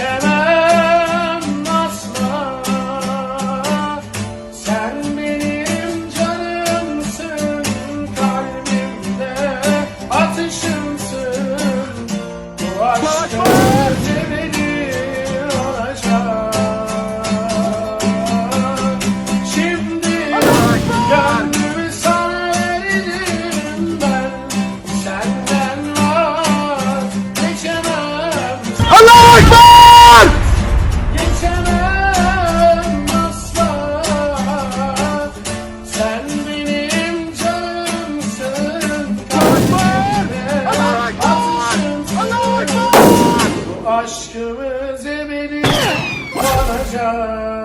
Shall aşkımız ebedi kalacak